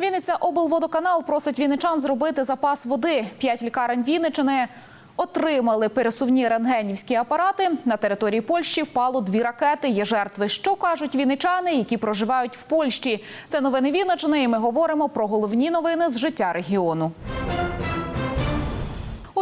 Вінниця облводоканал просить вінничан зробити запас води. П'ять лікарень Вінничини отримали пересувні рентгенівські апарати. На території Польщі впало дві ракети. Є жертви. Що кажуть вінничани, які проживають в Польщі? Це новини Вінничини. І ми говоримо про головні новини з життя регіону.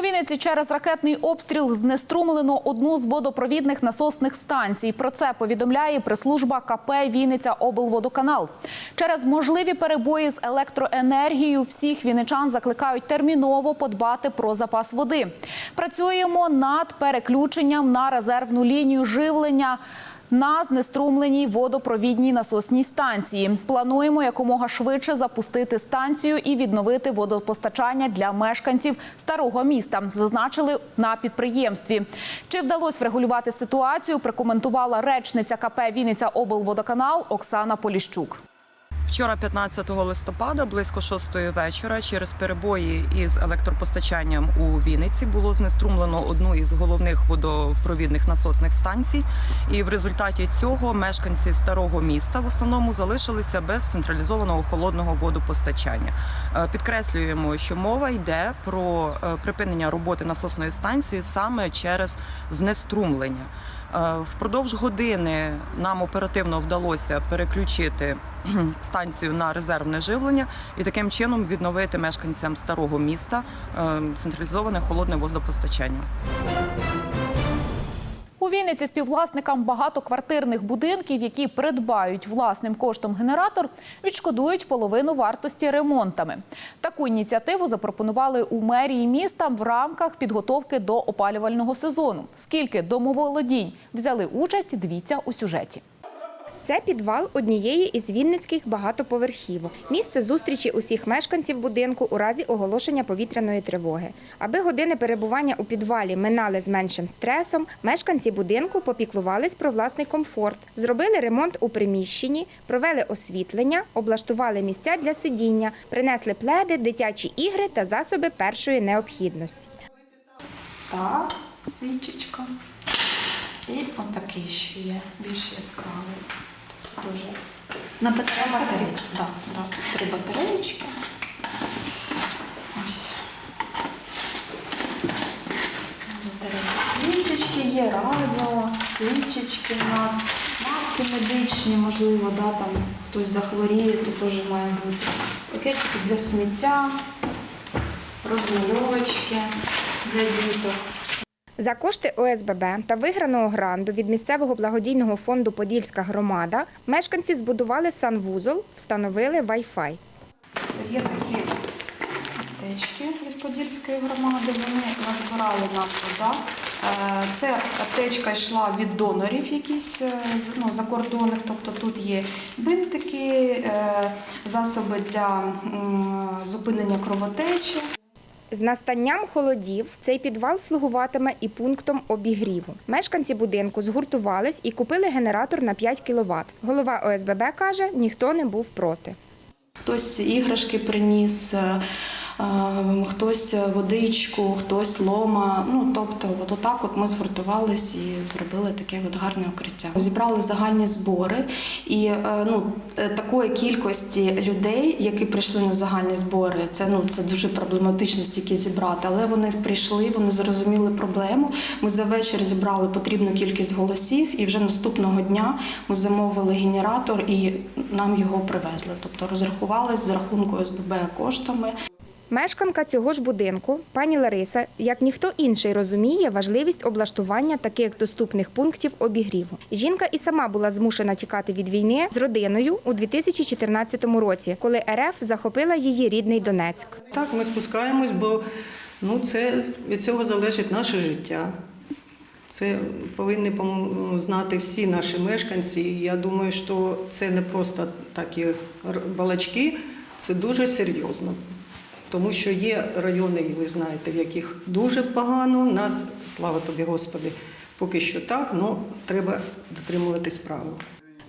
Вінниці через ракетний обстріл знеструмлено одну з водопровідних насосних станцій. Про це повідомляє прес-служба КП Вінниця облводоканал. Через можливі перебої з електроенергією всіх вінничан закликають терміново подбати про запас води. Працюємо над переключенням на резервну лінію живлення. На знеструмленій водопровідній насосній станції плануємо якомога швидше запустити станцію і відновити водопостачання для мешканців старого міста. Зазначили на підприємстві. Чи вдалося врегулювати ситуацію? Прокоментувала речниця КП Вінниця облводоканал Оксана Поліщук. Вчора, 15 листопада, близько 6 вечора, через перебої із електропостачанням у Вінниці було знеструмлено одну із головних водопровідних насосних станцій. І в результаті цього мешканці старого міста в основному залишилися без централізованого холодного водопостачання. Е, Підкреслюємо, що мова йде про е, припинення роботи насосної станції саме через знеструмлення. Е, Впродовж години нам оперативно вдалося переключити станцію на резервне живлення і таким чином відновити мешканцям старого міста е, централізоване холодне водопостачання. У Вінниці співвласникам багатоквартирних будинків, які придбають власним коштом генератор, відшкодують половину вартості ремонтами. Таку ініціативу запропонували у мерії міста в рамках підготовки до опалювального сезону. Скільки домоволодінь взяли участь, дивіться у сюжеті. Це підвал однієї із вінницьких багатоповерхівок. Місце зустрічі усіх мешканців будинку у разі оголошення повітряної тривоги. Аби години перебування у підвалі минали з меншим стресом, мешканці будинку попіклувались про власний комфорт, зробили ремонт у приміщенні, провели освітлення, облаштували місця для сидіння, принесли пледи, дитячі ігри та засоби першої необхідності. Так, свічечка. І отакий ще є, більш яскравий. Дуже. На батареї батареї. Так, так, три батареєчки. Ось. Свічечки, є радіо, свічечки у нас, маски медичні, можливо, да, там хтось захворіє, то теж має бути. Пакетики для сміття, розмальовочки для діток. За кошти ОСББ та виграного гранду від місцевого благодійного фонду Подільська громада мешканці збудували санвузол, встановили Wi-Fi. Є такі аптечки від Подільської громади. Вони назбирали нам туди. Е, Це аптечка йшла від донорів якісь е, ну, закордонних. Тобто тут є бинтики, е, засоби для зупинення кровотечі. З настанням холодів цей підвал слугуватиме і пунктом обігріву. Мешканці будинку згуртувались і купили генератор на 5 кВт. Голова ОСББ каже, ніхто не був проти. Хтось іграшки приніс, е, хтось водичку, хтось лома. Ну тобто, от отак от ми згуртувались і зробили таке от гарне укриття. Зібрали загальні збори, і е, ну е, такої кількості людей, які прийшли на загальні збори, це ну це дуже проблематично стільки зібрати. Але вони прийшли, вони зрозуміли проблему. Ми за вечір зібрали потрібну кількість голосів, і вже наступного дня ми замовили генератор і нам його привезли. Тобто розрахувались з рахунку СББ коштами. Мешканка цього ж будинку, пані Лариса, як ніхто інший розуміє важливість облаштування таких доступних пунктів обігріву. Жінка і сама була змушена тікати від війни з родиною у 2014 році, коли РФ захопила її рідний Донецьк. Так, ми спускаємось, бо ну, це, від цього залежить наше життя. Це повинні знати всі наші мешканці. І я думаю, що це не просто такі балачки, це дуже серйозно. Тому що є райони, ви знаєте, в яких дуже погано. У нас, слава тобі, Господи, поки що так, але треба дотримуватись правил.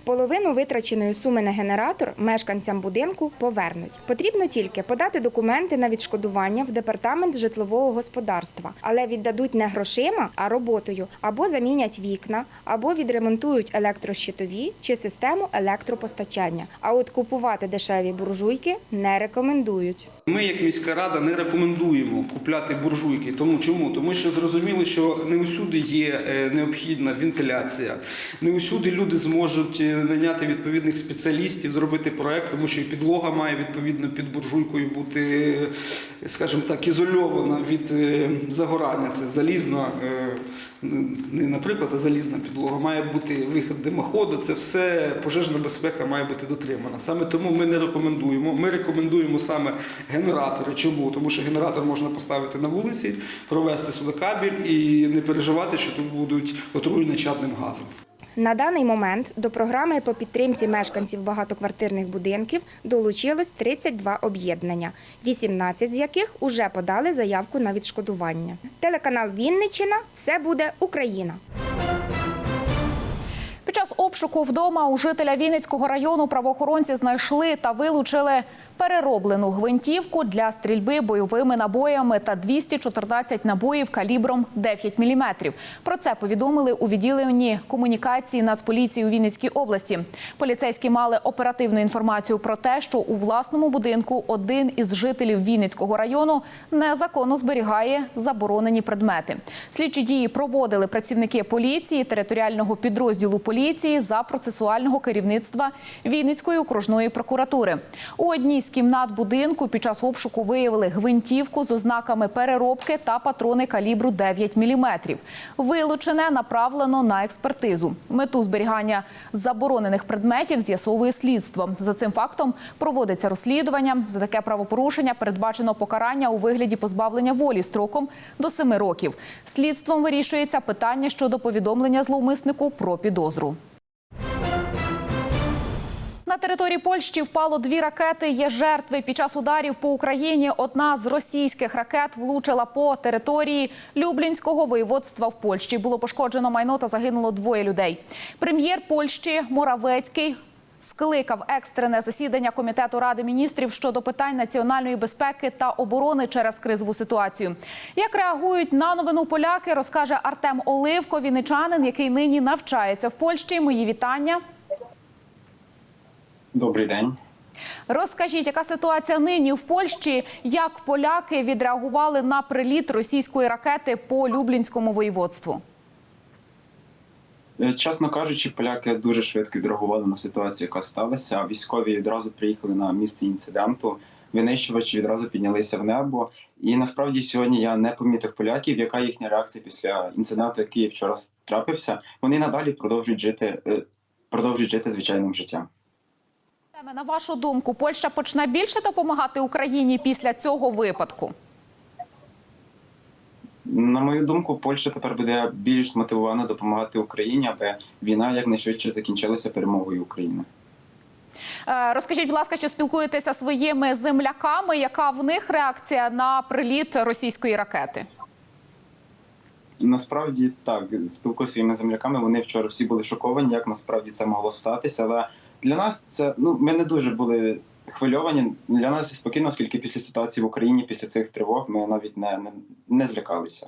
Половину витраченої суми на генератор мешканцям будинку повернуть. Потрібно тільки подати документи на відшкодування в департамент житлового господарства, але віддадуть не грошима, а роботою або замінять вікна, або відремонтують електрощитові чи систему електропостачання. А от купувати дешеві буржуйки не рекомендують. Ми, як міська рада, не рекомендуємо купляти буржуйки. Тому чому? Тому що зрозуміло, що не усюди є е, необхідна вентиляція, не усюди люди зможуть е, наняти відповідних спеціалістів, зробити проект, тому що і підлога має відповідно під буржуйкою бути, скажімо так, ізольована від е, загорання. Це залізна, е, не наприклад, а залізна підлога. Має бути вихід димоходу. Це все пожежна безпека має бути дотримана. Саме тому ми не рекомендуємо. Ми рекомендуємо саме генератори. Чому? Тому що генератор можна поставити на вулиці, провести сюди кабель і не переживати, що тут будуть отруєні чадним газом. На даний момент до програми по підтримці мешканців багатоквартирних будинків долучилось 32 об'єднання, 18 з яких уже подали заявку на відшкодування. Телеканал Вінниччина все буде Україна. Під час обшуку вдома у жителя Вінницького району правоохоронці знайшли та вилучили перероблену гвинтівку для стрільби бойовими набоями та 214 набоїв калібром 9 мм. Про це повідомили у відділенні комунікації Нацполіції у Вінницькій області. Поліцейські мали оперативну інформацію про те, що у власному будинку один із жителів Вінницького району незаконно зберігає заборонені предмети. Слідчі дії проводили працівники поліції, територіального підрозділу поліції за процесуального керівництва Вінницької окружної прокуратури. У одній з кімнат будинку під час обшуку виявили гвинтівку з ознаками переробки та патрони калібру 9 мм. Вилучене направлено на експертизу. Мету зберігання заборонених предметів з'ясовує слідство. За цим фактом проводиться розслідування. За таке правопорушення передбачено покарання у вигляді позбавлення волі строком до 7 років. Слідством вирішується питання щодо повідомлення зловмиснику про підозру. Території Польщі впало дві ракети. Є жертви під час ударів по Україні. Одна з російських ракет влучила по території Люблінського воєводства в Польщі. Було пошкоджено майно та загинуло двоє людей. Прем'єр Польщі Моравецький. Скликав екстрене засідання комітету ради міністрів щодо питань національної безпеки та оборони через кризову ситуацію. Як реагують на новину поляки, розкаже Артем Оливко, вінничанин, який нині навчається в Польщі. Мої вітання. Добрий день. Розкажіть, яка ситуація нині в Польщі? Як поляки відреагували на приліт російської ракети по Люблінському воєводству? Е, Чесно кажучи, поляки дуже швидко відреагували на ситуацію, яка сталася. Військові відразу приїхали на місце інциденту. Винищувачі відразу піднялися в небо. І насправді сьогодні я не помітив поляків, яка їхня реакція після інциденту, який вчора трапився. Вони надалі продовжують жити, е, продовжують жити звичайним життям. На вашу думку, Польща почне більше допомагати Україні після цього випадку? На мою думку, Польща тепер буде більш змотивована допомагати Україні, аби війна якнайшвидше закінчилася перемогою України. Е, Розкажіть, будь ласка, що спілкуєтеся зі своїми земляками? Яка в них реакція на приліт російської ракети? Насправді так, спілкуюся своїми земляками. Вони вчора всі були шоковані, як насправді це могло статися. Але для нас це ну ми не дуже були хвильовані. Для нас спокійно, оскільки після ситуації в Україні, після цих тривог, ми навіть не, не, не злякалися.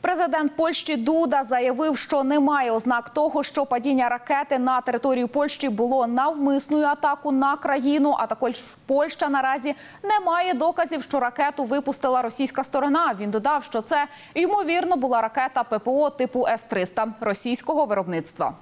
Президент Польщі Дуда заявив, що немає ознак того, що падіння ракети на територію Польщі було навмисною атаку на країну. А також Польща наразі не має доказів, що ракету випустила російська сторона. Він додав, що це ймовірно була ракета ППО типу С-300 російського виробництва.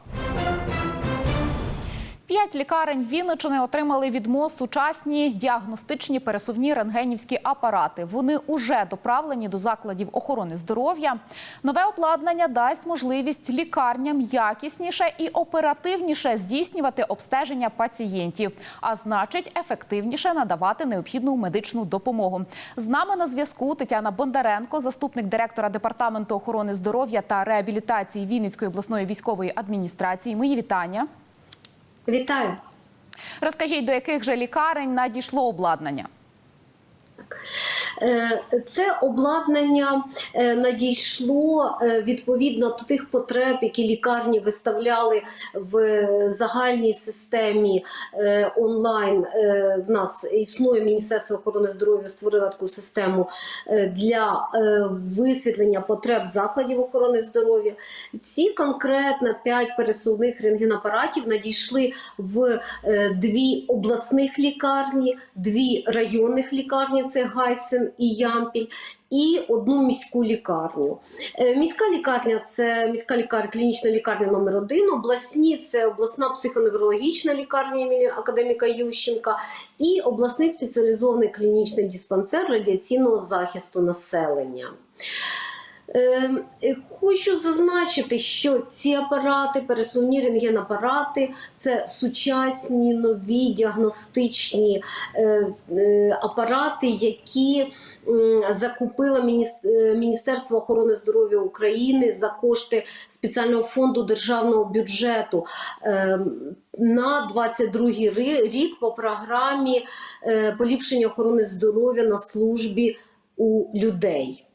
П'ять лікарень Вінничини отримали від МОЗ сучасні діагностичні пересувні рентгенівські апарати. Вони уже доправлені до закладів охорони здоров'я. Нове обладнання дасть можливість лікарням якісніше і оперативніше здійснювати обстеження пацієнтів, а значить, ефективніше надавати необхідну медичну допомогу. З нами на зв'язку Тетяна Бондаренко, заступник директора департаменту охорони здоров'я та реабілітації Вінницької обласної військової адміністрації. Мої вітання. Вітаю. Розкажіть, до яких же лікарень надійшло обладнання? Е, Це обладнання е, надійшло е, відповідно до тих потреб, які лікарні виставляли в загальній системі онлайн. В нас існує Міністерство охорони здоров'я створило таку систему для висвітлення потреб закладів охорони здоров'я. Ці конкретно 5 пересувних рентгенапаратів надійшли в дві обласних лікарні, дві районних лікарні це Гайсен і Ямпіль. І одну міську лікарню. Е, Міська лікарня це міська лікарня, клінічна лікарня номер 1 Обласні це обласна психоневрологічна лікарня імені академіка Ющенка і обласний спеціалізований клінічний диспансер радіаційного захисту населення. Е, е, Хочу зазначити, що ці апарати, пересувні рентгенапарати, це сучасні нові діагностичні е, е, апарати, які е, Міністерство охорони здоров'я України за кошти спеціального фонду державного бюджету е, на 22 ри- рік по програмі поліпшення охорони здоров'я на службі у людей.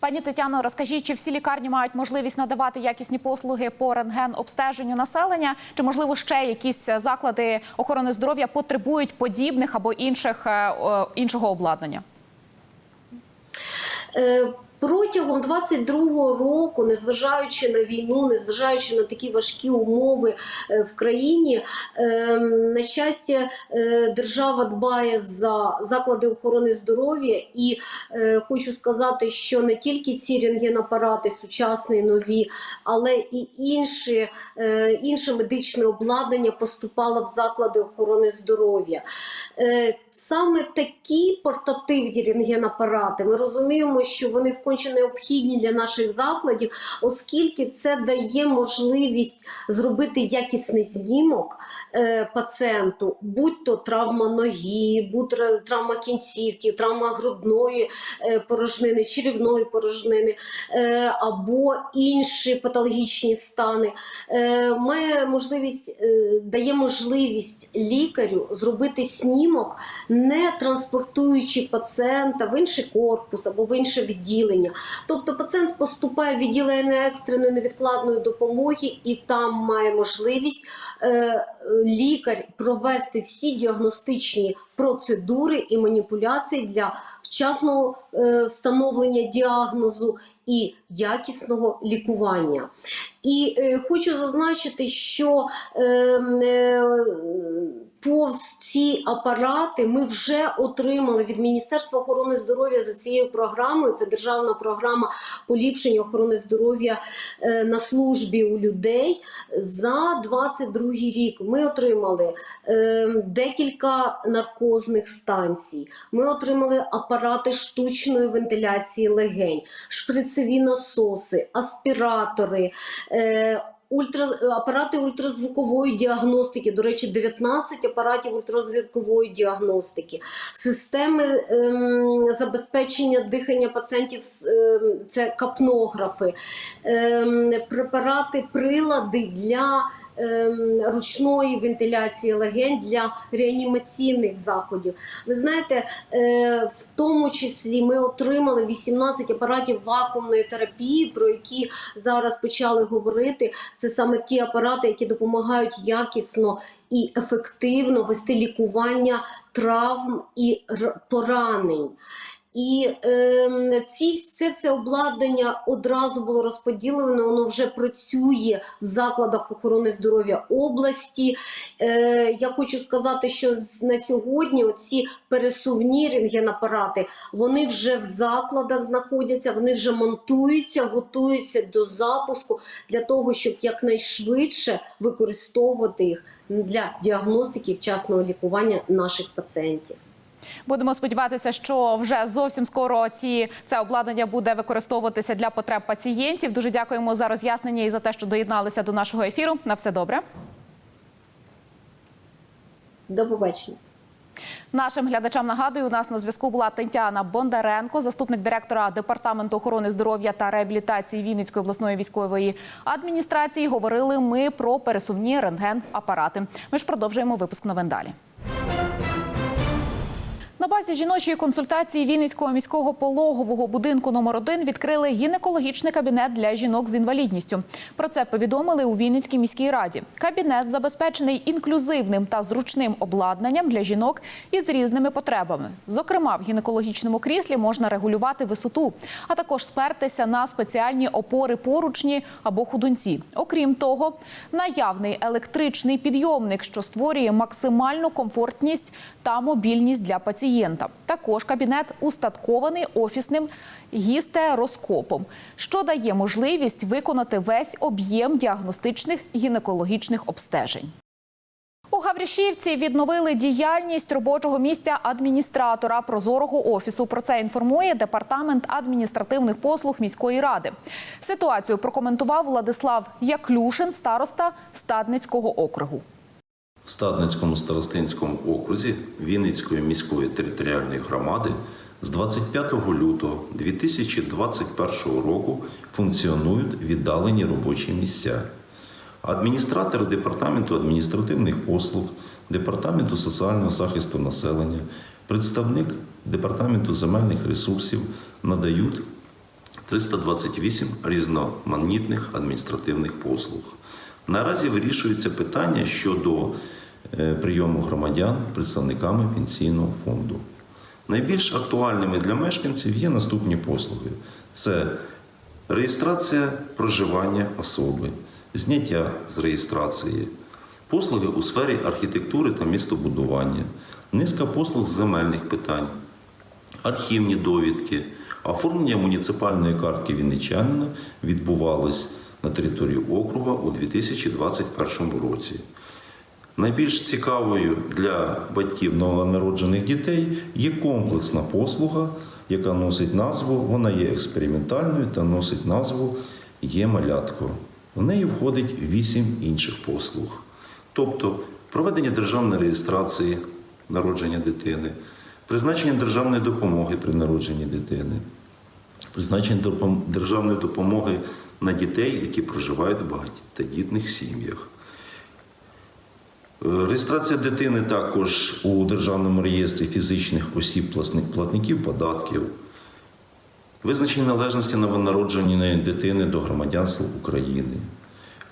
Пані Тетяно, розкажіть, чи всі лікарні мають можливість надавати якісні послуги по рентген-обстеженню населення? Чи можливо ще якісь е, заклади охорони здоров'я потребують подібних або інших е, іншого обладнання? Е, Протягом 22-го року, незважаючи на війну, незважаючи на такі важкі умови е, в країні, е, на щастя, е, держава дбає за заклади охорони здоров'я, і е, хочу сказати, що не тільки ці рентгенапарати сучасні, нові, але і інші, інше медичне обладнання поступало в заклади охорони здоров'я. Саме такі портативні рентгенапарати, ми розуміємо, що вони вконче необхідні для наших закладів, оскільки це дає можливість зробити якісний знімок пацієнту, будь то травма ноги, будь ра- травма кінцівки, травма грудної е, порожнини, черевної порожнини е, або інші патологічні стани. Е, Має можливість, е, дає можливість лікарю зробити снімок, не транспортуючи пацієнта в інший корпус або в інше відділення. Тобто пацієнт поступає в відділення екстреної невідкладної допомоги і там має можливість е, лікар провести всі діагностичні процедури і маніпуляції для вчасного е, встановлення діагнозу і якісного лікування. І е, хочу зазначити, що е, е, повз ці апарати ми вже отримали від Міністерства охорони здоров'я за цією програмою. Це державна програма поліпшення охорони здоров'я е, на службі у людей. За 22 рік ми отримали е, декілька наркозних станцій. Ми отримали апарати штучної вентиляції легень, шприцеві насоси, аспіратори. Е, Ультра апарати ультразвукової діагностики, до речі, 19 апаратів ультразвукової діагностики, системи ем, забезпечення дихання пацієнтів ем, це капнографи, ем, препарати, прилади для ручної вентиляції легень для реанімаційних заходів. Ви знаєте, е, в тому числі ми отримали 18 апаратів вакуумної терапії, про які зараз почали говорити. Це саме ті апарати, які допомагають якісно і ефективно вести лікування травм і поранень. І е, ці, це все обладнання одразу було розподілено, воно вже працює в закладах охорони здоров'я області. Е, я хочу сказати, що на сьогодні ці пересувні рентгенапарати вони вже в закладах знаходяться, вони вже монтуються, готуються до запуску для того, щоб якнайшвидше використовувати їх для діагностики вчасного лікування наших пацієнтів. Будемо сподіватися, що вже зовсім скоро ці це обладнання буде використовуватися для потреб пацієнтів. Дуже дякуємо за роз'яснення і за те, що доєдналися до нашого ефіру. На все добре. До побачення. Нашим глядачам нагадую, у нас на зв'язку була Тетяна Бондаренко, заступник директора департаменту охорони здоров'я та реабілітації Вінницької обласної військової адміністрації. Говорили ми про пересувні рентген-апарати. Ми ж продовжуємо випуск новин далі. На базі жіночої консультації Вінницького міського пологового будинку номер 1 відкрили гінекологічний кабінет для жінок з інвалідністю. Про це повідомили у Вінницькій міській раді. Кабінет забезпечений інклюзивним та зручним обладнанням для жінок із різними потребами. Зокрема, в гінекологічному кріслі можна регулювати висоту, а також спертися на спеціальні опори поручні або худунці. Окрім того, наявний електричний підйомник, що створює максимальну комфортність та мобільність для пацієнта. Також кабінет устаткований офісним гістероскопом, що дає можливість виконати весь об'єм діагностичних гінекологічних обстежень. У Гаврішівці відновили діяльність робочого місця адміністратора прозорого офісу. Про це інформує департамент адміністративних послуг міської ради. Ситуацію прокоментував Владислав Яклюшин, староста Стадницького округу. В Стадницькому старостинському окрузі Вінницької міської територіальної громади з 25 лютого 2021 року функціонують віддалені робочі місця. Адміністратори Департаменту адміністративних послуг, Департаменту соціального захисту населення, представник Департаменту земельних ресурсів надають 328 різноманітних адміністративних послуг. Наразі вирішується питання щодо прийому громадян представниками пенсійного фонду. Найбільш актуальними для мешканців є наступні послуги: це реєстрація проживання особи, зняття з реєстрації, послуги у сфері архітектури та містобудування, низка послуг з земельних питань, архівні довідки, оформлення муніципальної картки вінничанина відбувалось на території округа у 2021 році. Найбільш цікавою для батьків новонароджених дітей є комплексна послуга, яка носить назву, вона є експериментальною та носить назву Є малятко. В неї входить вісім інших послуг. Тобто проведення державної реєстрації народження дитини, призначення державної допомоги при народженні дитини, призначення державної допомоги на дітей, які проживають в багатодітних сім'ях. Е, Реєстрація дитини також у Державному реєстрі фізичних осіб платників податків, визначення належності новонародженої дитини до громадянства України,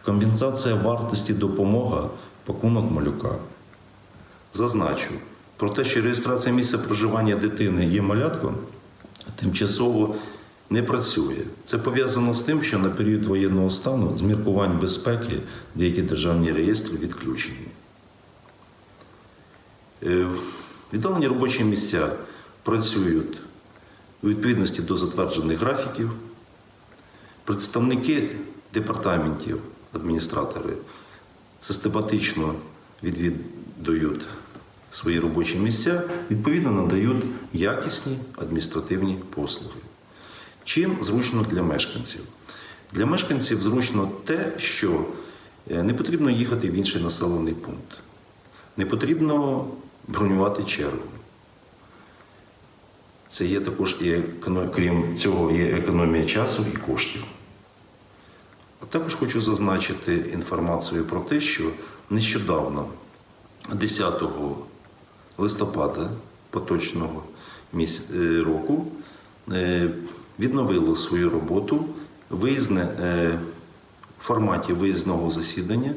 компенсація вартості допомога пакунок малюка. Зазначу про те, що реєстрація місця проживання дитини є малятком, тимчасово не працює. Це пов'язано з тим, що на період воєнного стану з міркувань безпеки деякі державні реєстри відключені. Е, Віддалені робочі місця працюють у відповідності до затверджених графіків. Представники департаментів, адміністратори систематично відвідують свої робочі місця, відповідно надають якісні адміністративні послуги. Чим зручно для мешканців? Для мешканців зручно те, що е, не потрібно їхати в інший населений пункт, не потрібно бронювати чергу. Це є також і крім цього, є економія часу і коштів. А також хочу зазначити інформацію про те, що нещодавно, 10 листопада поточного е, року, е, відновило свою роботу виїзне, е, в форматі виїзного засідання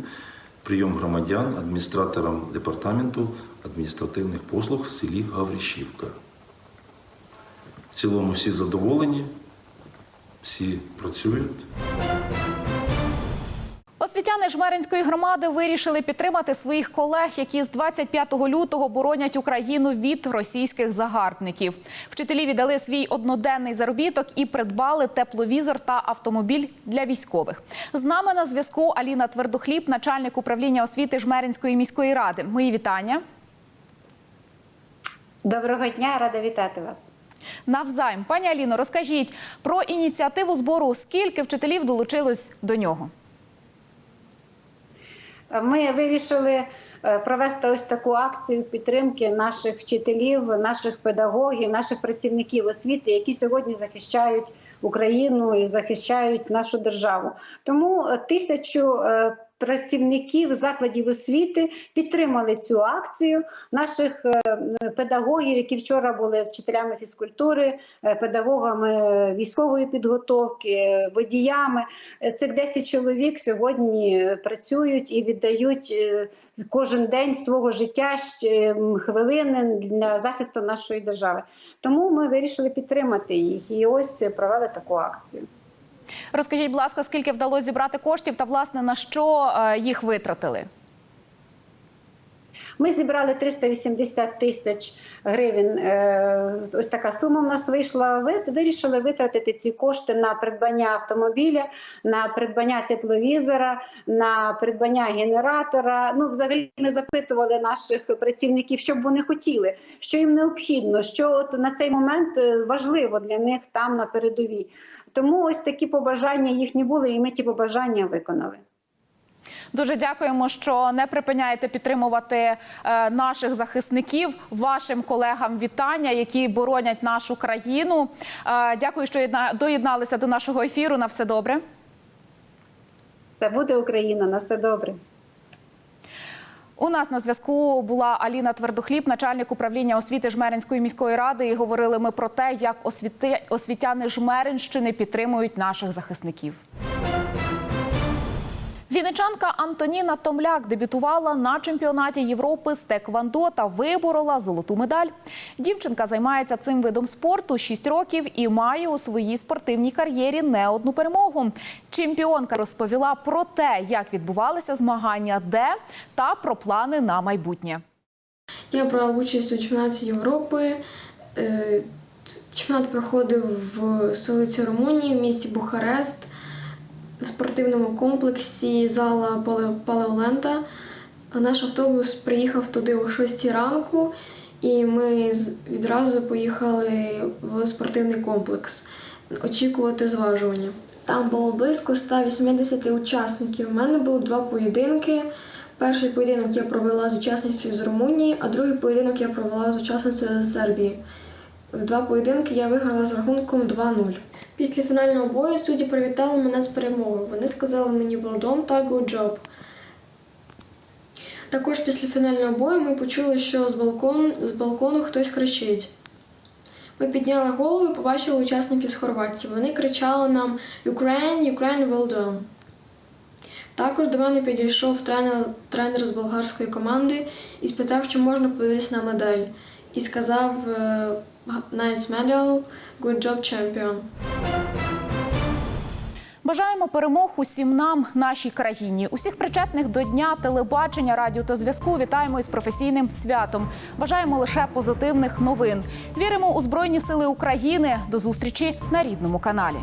прийом громадян адміністраторам департаменту адміністративних послуг в селі Гаврішівка. В цілому всі задоволені, всі працюють. Освітяни Жмеринської громади вирішили підтримати своїх колег, які з 25 лютого боронять Україну від російських загарбників. Вчителі віддали свій одноденний заробіток і придбали тепловізор та автомобіль для військових. З нами на зв'язку Аліна Твердохліб, начальник управління освіти Жмеринської міської ради. Мої вітання. Доброго дня, рада вітати вас. Навзайм, пані Аліно, розкажіть про ініціативу збору. Скільки вчителів долучилось до нього? Ми вирішили е, провести ось таку акцію підтримки наших вчителів, наших педагогів, наших працівників освіти, які сьогодні захищають Україну і захищають нашу державу. Тому е, тисячу е, працівників закладів освіти підтримали цю акцію. Наших е, педагогів, які вчора були вчителями фізкультури, е, педагогами військової підготовки, е, водіями. Цих 10 чоловік сьогодні працюють і віддають кожен день свого життя хвилини для захисту нашої держави. Тому ми вирішили підтримати їх і ось провели таку акцію. Розкажіть, будь ласка, скільки вдалося зібрати коштів та власне на що е, їх витратили? Ми зібрали 380 тисяч гривень. е, Ось така сума в нас вийшла. Ви вирішили витратити ці кошти на придбання автомобіля, на придбання тепловізора, на придбання генератора. Ну, взагалі, ми запитували наших працівників, що б вони хотіли, що їм необхідно, що от на цей момент е, важливо для них там на передовій. Тому ось такі побажання їхні були, і ми ті побажання виконали. Дуже дякуємо, що не припиняєте підтримувати е, наших захисників, вашим колегам вітання, які боронять нашу країну. Е, дякую, що єдна- доєдналися до нашого ефіру. На все добре. Це буде Україна, на все добре. У нас на зв'язку була Аліна Твердохліб, начальник управління освіти Жмеринської міської ради. І говорили ми про те, як освіти... освітяни Жмеринщини підтримують наших захисників. Вінничанка Антоніна Томляк дебютувала на чемпіонаті Європи з теквандо та виборола золоту медаль. Дівчинка займається цим видом спорту 6 років і має у своїй спортивній кар'єрі не одну перемогу. Чемпіонка розповіла про те, як відбувалися змагання, де та про плани на майбутнє. Я брала участь у чемпіонаті Європи. Е, Чемпіонат проходив в столиці Румунії, в місті Бухарест, в спортивному комплексі зала Пале- Палеолента. Наш автобус приїхав туди о 6 ранку, і ми відразу поїхали в спортивний комплекс очікувати зважування. Там було близько 180 учасників. У мене було два поєдинки. Перший поєдинок я провела з учасницею з Румунії, а другий поєдинок я провела з учасницею з Сербії. В Два поєдинки я виграла з рахунком 2-0. Після фінального бою судді привітали мене з перемогою. Вони сказали мені well done та good job. Також після фінального бою ми почули, що з балкону, з балкону хтось кричить. Ми підняли голову і побачили учасників з Хорватії. Вони кричали нам Ukraine, Ukraine, well done. Також до мене підійшов тренер, тренер з болгарської команди і спитав, чи можна подивитися на медаль. І сказав е, Nice medal, good job, champion. Бажаємо перемог усім нам, нашій країні. Усіх причетних до дня телебачення, радіо та зв'язку вітаємо із професійним святом. Бажаємо лише позитивних новин. Віримо у Збройні Сили України. До зустрічі на рідному каналі.